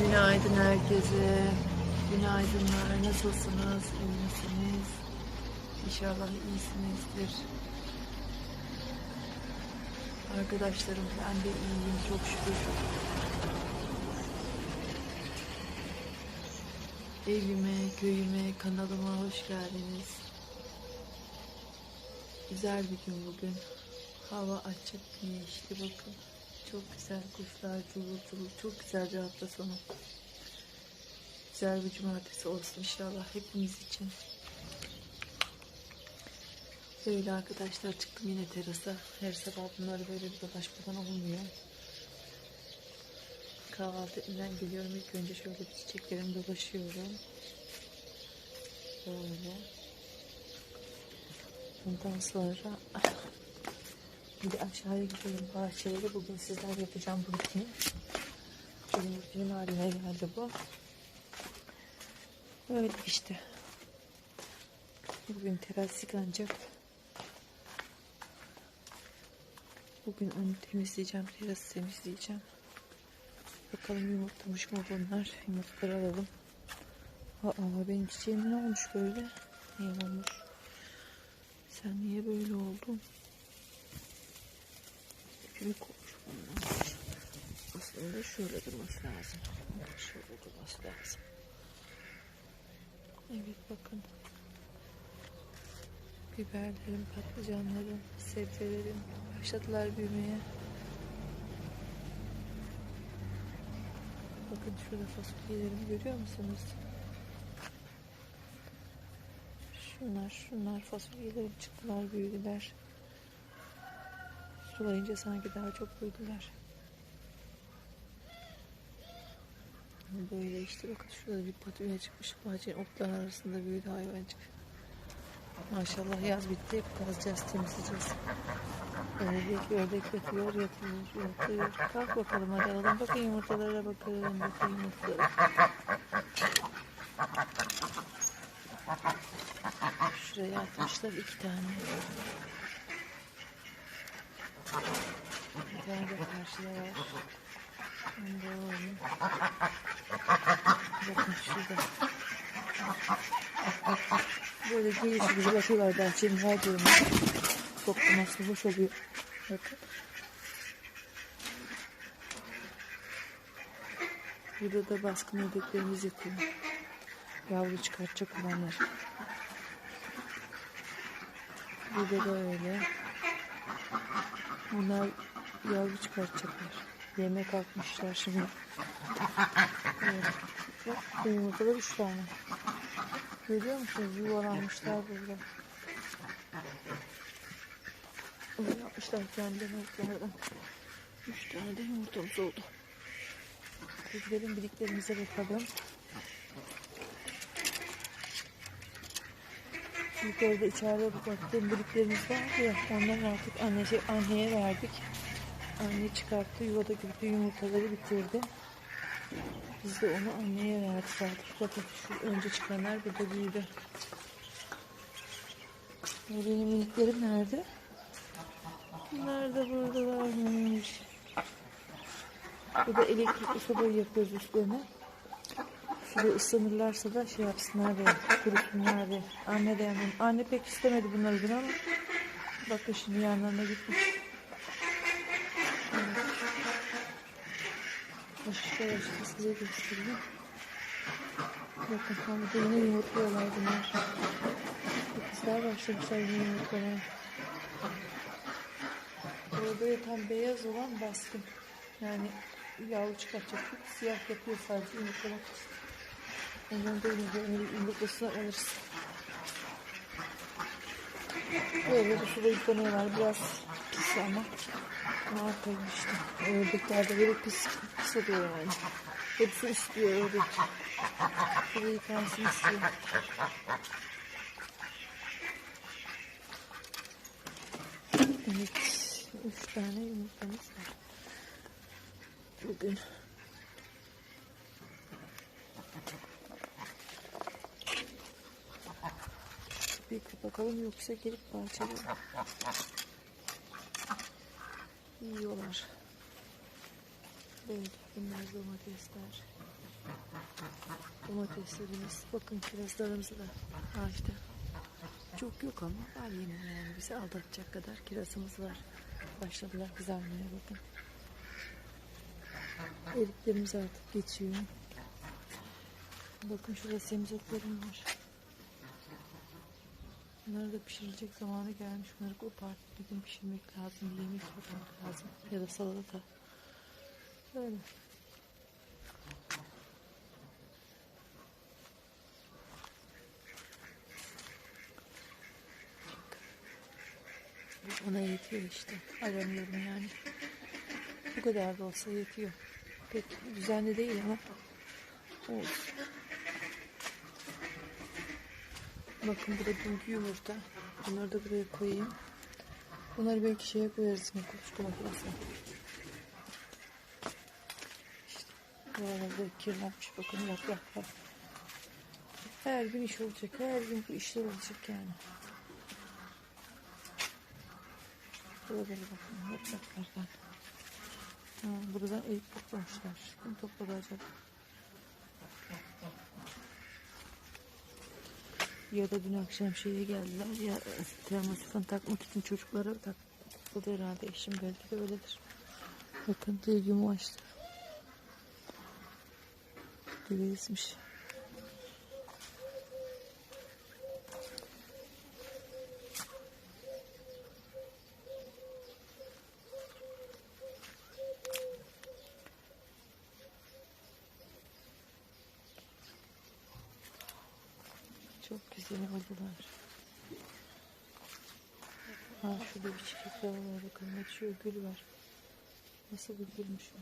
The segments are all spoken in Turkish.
Günaydın herkese. Günaydınlar. Nasılsınız? İyi misiniz? İnşallah iyisinizdir. Arkadaşlarım ben de iyiyim çok şükür. Evime, köyüme, kanalıma hoş geldiniz. Güzel bir gün bugün. Hava açık, güneşli bakın. Çok güzel kuşlar, cıvıl cıvıl. Çok güzel bir hafta sonu. Güzel bir cumartesi olsun inşallah hepimiz için. Böyle arkadaşlar çıktım yine terasa. Her sabah bunları böyle bir dolaşmadan olmuyor. Kahvaltı elinden geliyorum. İlk önce şöyle bir çiçeklerimi dolaşıyorum. Böyle. Ondan sonra bir de aşağıya gidelim bahçeye de bugün sizler yapacağım bu rutini. Benim rutinim haline geldi bu. Öyle işte. Bugün teras yıkanacak. Bugün onu temizleyeceğim. Terası temizleyeceğim. Bakalım yumurtlamış mı bunlar. Yumurtları alalım. Aa benim çiçeğim ne olmuş böyle? Niye olmuş? Sen niye böyle oldun? İpimi kopmuş bunlar. Aslında şöyle durması lazım. Şöyle durması lazım. Evet bakın. Biberlerim, patlıcanlarım, sebzelerim başladılar büyümeye. Bakın şurada fasulyelerimi görüyor musunuz? Şunlar, şunlar fasulyelerim çıktılar, büyüdüler. Sulayınca sanki daha çok büyüdüler. Böyle işte bakın şurada bir patıya çıkmış. Bahçenin otlar arasında büyüdü hayvancık. Maşallah yaz bitti. Hep kazacağız, temizleyeceğiz. Ördek, ördek yatıyor, yatıyor, yatıyor. Kalk bakalım hadi alalım. Bakın yumurtalara bakın. Bakın yumurtalara. Şuraya atmışlar iki tane. Bir tane de karşıda var. Onu da alalım. Bakın şurada. Böyle geyik gibi bakıyorlar bahçenin her yerine. Toplaması hoş oluyor. Bakın. Burada da baskın ördeklerimiz yatıyor. Yavru çıkartacak olanlar. Burada da öyle. Bunlar yavru çıkartacaklar. Yemek kalkmışlar şimdi. Evet. Bak bu yumurtada üç tane. Görüyor musunuz? Yuvalanmışlar burada. Bunu yapmışlar kendi yumurtalardan. Üç tane de yumurtamız oldu. Gidelim birliklerimize bakalım. Yukarıda içeride baktığım birliklerimiz vardı ya. Onları artık anneci, anneye verdik. Anne çıkarttı. Yuvada gördüğü yumurtaları bitirdi. Biz de onu anneye verdik artık. Bakın şu önce çıkanlar burada büyüdü. Benim miniklerim nerede? Bunlar da buradalarmış. Bu da elektrikli sobayı yapıyoruz üstlerine. Şurada ıslanırlarsa da şey yapsınlar diye, kurusunlar diye. Anne de yanım. Anne pek istemedi bunları ama. Bakın şimdi yanlarına gitmiş. Başka başka size göstereyim. Bakın burada yine yumurtluyorlar bunlar. Kızlar başlamışlar yine yumurtlamaya. Burada yatan beyaz olan baskın. Yani yavru çıkartacak. Siyah yapıyor sadece yumurtlamak için. Ondan da yine bir yumurtlasını alırız. Böyle bir suda yıkanıyorlar. Biraz pis ama. Ne yapayım işte. Ördekler de böyle pis, pis oluyor yani. Hepsi istiyor ördek. Suda yıkansın istiyor. Evet. Üç tane yumurtamız var. Bugün. Bir bakalım yoksa gelip parçalayalım. Yiyorlar. Böyle bunlar domatesler. Domateslerimiz. Bakın kirazlarımız da ağaçta. Çok yok ama var yine yani bizi aldatacak kadar kirazımız var. Başladılar kızarmaya bakın. Eriklerimiz artık geçiyor. Bakın şurada semizotlarım var. Bunları da pişirilecek zamanı gelmiş. Bunları kopartıp bir gün pişirmek lazım. Yemek yapmak lazım. Ya da salata. Böyle. Ona yetiyor işte. Aramıyorum yani. Bu kadar da olsa yetiyor. Pek düzenli değil ama olsun. Bakın burada dünkü yumurta. Bunları da buraya koyayım. Bunları belki şeye koyarız yine kuluçka makinesine. İşte bu arada kirlenmiş bakın yapraklar. Her gün iş olacak. Her gün bu işler olacak yani. Buralara bakın yapraklardan. Ha, buradan erik toplamışlar. Kim topladı acaba? Ya da dün akşam şeye geldiler ya termosifon takmak için çocuklara takıldı herhalde eşim belki de öyledir. Bakın bilgimi açtı. Güveyizmiş. Çok güzel oldular. Ha şurada bir çiçek daha var. Bakın açıyor gül var. Nasıl bir gülmüş o.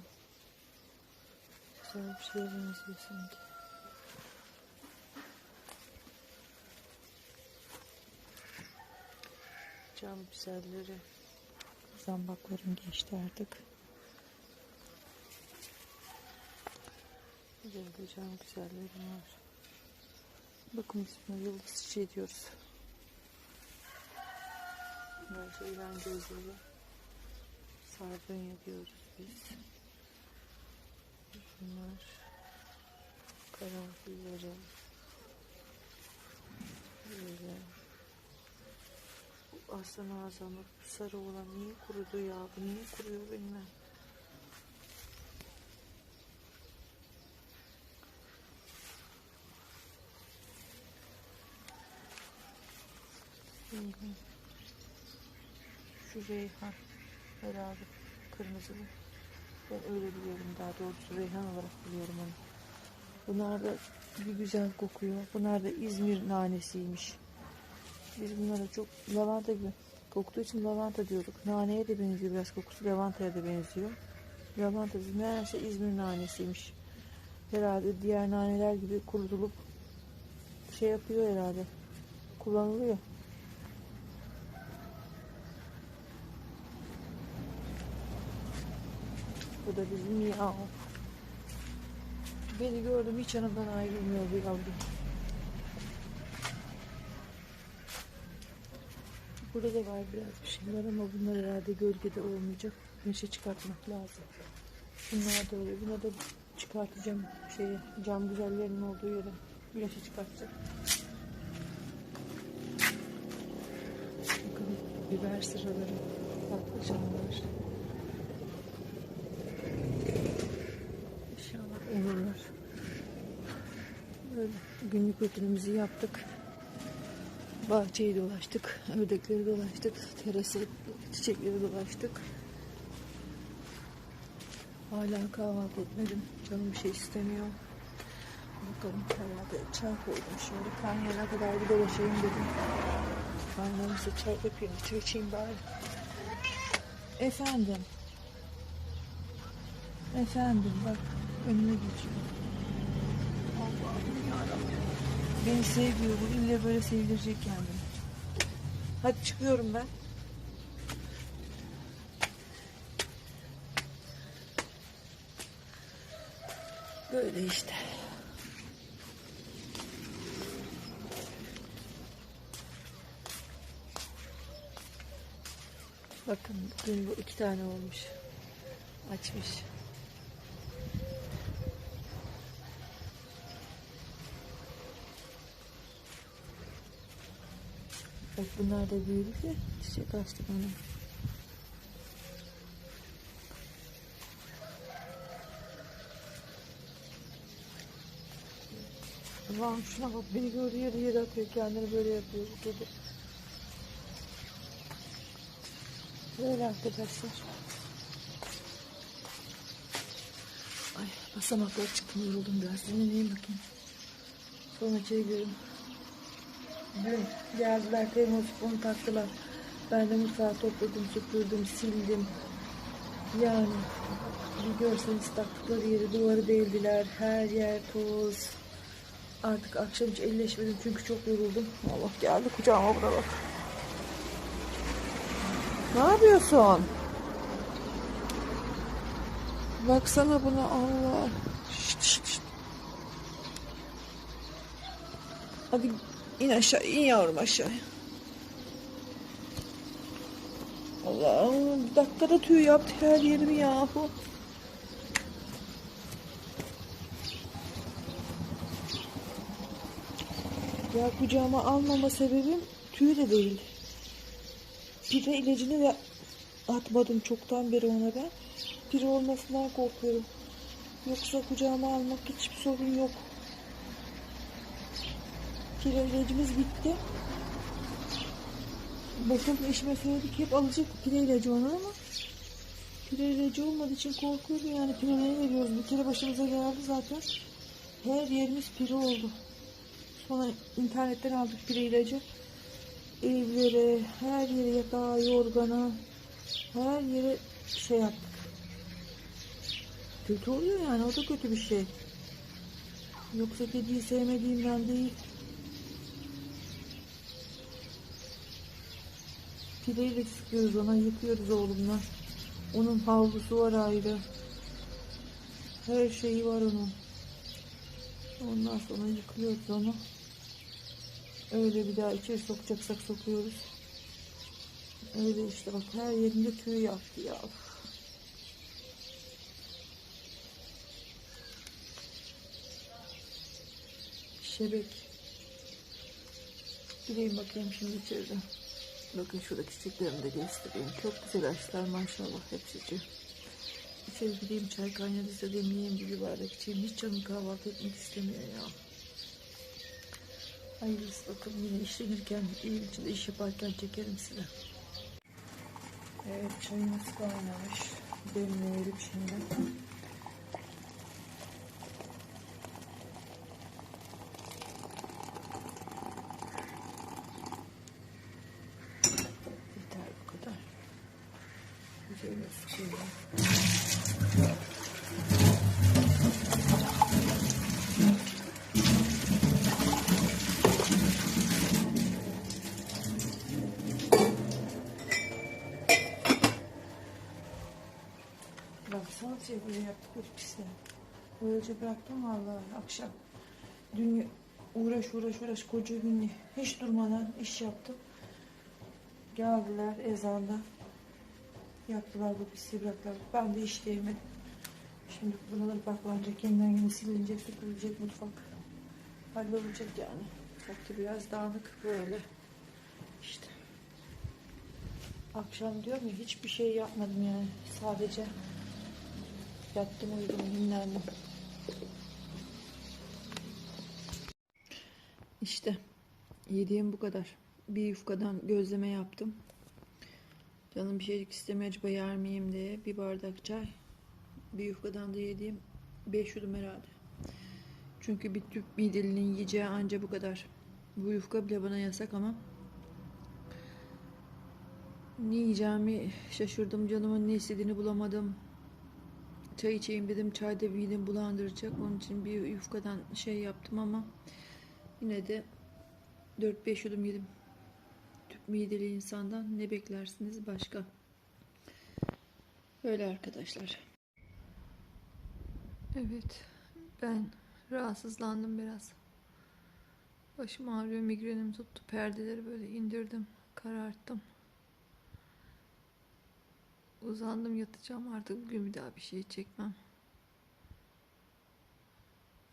Güzel bir şeye benziyor sanki. Cam güzelleri. Zambaklarım geçti artık. Güzel cam güzellerim var. Bakın biz buna yıldız çiçeği diyoruz. Bunlar şey ilan gözleri. Sardunya diyoruz biz. Bunlar karanfilleri. Böyle. Aslan ağzamı sarı olan niye kurudu ya? Bu niye kuruyor bilmem. Reyhan. Şu reyhan herhalde kırmızılı. Ben öyle biliyorum daha doğrusu reyhan olarak biliyorum onu. Bunlar da bir güzel kokuyor. Bunlar da İzmir nanesiymiş. Biz bunlara çok lavanta gibi koktuğu için lavanta diyorduk. Naneye de benziyor biraz kokusu. Lavantaya da benziyor. Lavanta meğerse İzmir nanesiymiş. Herhalde diğer naneler gibi kurutulup şey yapıyor herhalde. Kullanılıyor. Bu da bizim ya. Beni gördüm hiç yanımdan ayrılmıyor bir yavrum. Burada da var biraz bir şeyler ama bunlar herhalde gölgede olmayacak. Güneşe çıkartmak lazım. Bunlar da öyle. Buna da çıkartacağım şeyi. Cam güzellerinin olduğu yere. Güneşe çıkartacağım. Bakın biber sıraları. Patlıcanlar. İnşallah olurlar. Böyle günlük rutinimizi yaptık. Bahçeyi dolaştık. Ördekleri dolaştık. Terası, çiçekleri dolaştık. Hala kahvaltı etmedim. Canım bir şey istemiyor. Bakalım herhalde çay koydum şimdi. Kaynayana kadar bir dolaşayım dedim. Kaynamışsa çay yapayım. Çay içeyim bari. Efendim. Efendim bak önüme geçiyor. Yarabbim. Beni sevmiyor. Bu ille böyle sevdirecek kendini. Hadi çıkıyorum ben. Böyle işte. Bakın bugün bu iki tane olmuş. Açmış. Bak bunlar da büyüdü de çiçek açtı bana. Allah'ım şuna bak beni gördüğü yere yere atıyor kendini böyle yapıyor bu kedi. Böyle arkadaşlar. Ay basamaklar çıktım yoruldum biraz dinleneyim bakayım. Sonra içeri girelim. Dün geldiler termosifonu taktılar. Ben de mutfağı topladım, süpürdüm, sildim. Yani bir görseniz taktıkları yeri duvarı deldiler. Her yer toz. Artık akşam hiç elleşmedim çünkü çok yoruldum. Allah geldi kucağıma buna bak. Ne yapıyorsun? Baksana buna Allah. Şşt, şşt, şşt. Hadi in aşağı, in yavrum aşağı. Allah'ım bir dakikada tüy yaptı her yerimi yahu. Ya kucağıma almama sebebim tüy de değil. Pire ilacını da atmadım çoktan beri ona ben. Pire olmasından korkuyorum. Yoksa kucağıma almak hiçbir sorun yok. Pire bitti. Bakalım eşime söyledik hep alacak pire ilacı ona ama pire ilacı olmadığı için korkuyorum yani pireleri veriyoruz. Bir kere başımıza geldi zaten. Her yerimiz pire oldu. Sonra internetten aldık pire ilacı. Evlere, her yere yatağa, yorgana, her yere şey yaptık. Kötü oluyor yani o da kötü bir şey. Yoksa kediyi sevmediğimden değil. Pireyle sıkıyoruz ona, yıkıyoruz oğlumla. Onun havlusu var ayrı. Her şeyi var onun. Ondan sonra yıkıyoruz onu. Öyle bir daha içeri sokacaksak sokuyoruz. Öyle işte bak her yerinde tüy yaptı ya. Şebek. Gireyim bakayım şimdi içeride. Bakın şuradaki çiçeklerimi de göstereyim. Çok güzel açlar maşallah hepsi. İçeri gideyim çay kaynadıysa demleyeyim bir bardak içeyim. Hiç canım kahvaltı etmek istemiyor ya. Hayırlısı bakalım yine işlenirken, evin içinde iş yaparken çekerim size. Evet çayımız kaynamış. Demleyelim şimdi. Yeter bu kadar. Üzerine sıkıyorum. Bak salçayı böyle yaptık. Böylece bıraktım vallahi akşam. Dün uğraş uğraş uğraş koca gün hiç durmadan iş yaptım. Geldiler ezanda. Yaptılar bu pisliği bıraktılar. Ben de işleyemedim. Şimdi buraları baklanacak, yeniden yine silinecek, süpürülecek mutfak. Hallolacak yani. Mutfakta biraz dağınık böyle. İşte. Akşam diyorum ya hiçbir şey yapmadım yani. Sadece yattım uyudum dinlendim. İşte yediğim bu kadar. Bir yufkadan gözleme yaptım. Canım bir şeycik istemiyor acaba yer miyim diye. Bir bardak çay. Bir yufkadan da yediğim 5 yudum herhalde. Çünkü bir tüp midelinin yiyeceği anca bu kadar. Bu yufka bile bana yasak ama ne yiyeceğimi şaşırdım. Canımın ne istediğini bulamadım. Çay içeyim dedim. Çay da midemi bulandıracak. Onun için bir yufkadan şey yaptım ama yine de 4-5 yudum yedim. Mideli insandan ne beklersiniz başka? Öyle arkadaşlar. Evet. Ben rahatsızlandım biraz. Başım ağrıyor, migrenim tuttu. Perdeleri böyle indirdim, kararttım. Uzandım yatacağım artık bugün bir daha bir şey çekmem.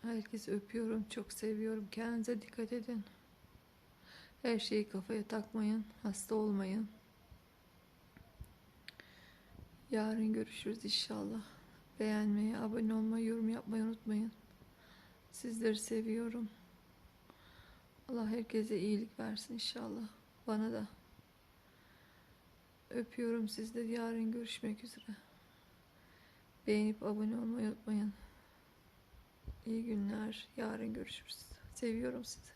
Herkesi öpüyorum, çok seviyorum. Kendinize dikkat edin. Her şeyi kafaya takmayın. Hasta olmayın. Yarın görüşürüz inşallah. Beğenmeyi, abone olmayı, yorum yapmayı unutmayın. Sizleri seviyorum. Allah herkese iyilik versin inşallah. Bana da. Öpüyorum sizleri. Yarın görüşmek üzere. Beğenip abone olmayı unutmayın. İyi günler. Yarın görüşürüz. Seviyorum sizi.